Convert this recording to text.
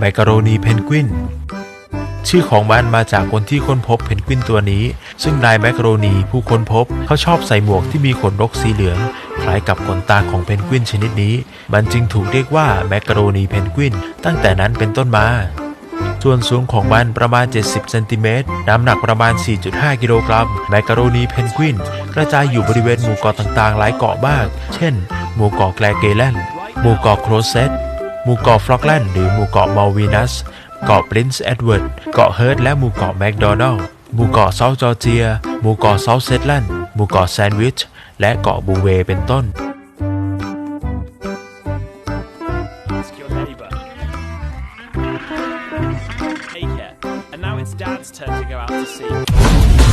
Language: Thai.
แมกกาโรนีเพนกวินชื่อของมันมาจากคนที่ค้นพบเพนกวินตัวนี้ ซึ่งนายแมกโรนีผู้ค้นพบเขาชอบใส่หมวกที่มีขนนกสีเหลือง คล้ายกับขนตาของเพนกวินชนิดนี้ มันจึงถูกเรียกว่าแมกโรนีเพนกวินตั้งแต่นั้นเป็นต้นมา ส่วนสูงของมันประมาณ 70 เซนติเมตร น้ำหนักประมาณ 4.5 กิโลกรัม แมกโรนีเพนกวินกระจายอยู่บริเวณหมู่เกาะต่างๆ หลายเกาะมาก เช่น หมู่เกาะแกลเกแลนหมู่เกาะโครเซต หมู่เกาะฟลอกแลนด์หรือหมู่เกาะมัลวีนัส เกาะปรินซ์เอ็ดเวิร์ด เกาะเฮิร์ตและหมู่เกาะแมคโดนัลด์หมู่เกาะเซาท์จอร์เจีย หมู่เกาะเซาท์เซตแลนด์ หมู่เกาะแซนด์วิช และเกาะบูเวเป็นต้น And now it's Dad's turn to go out to sea.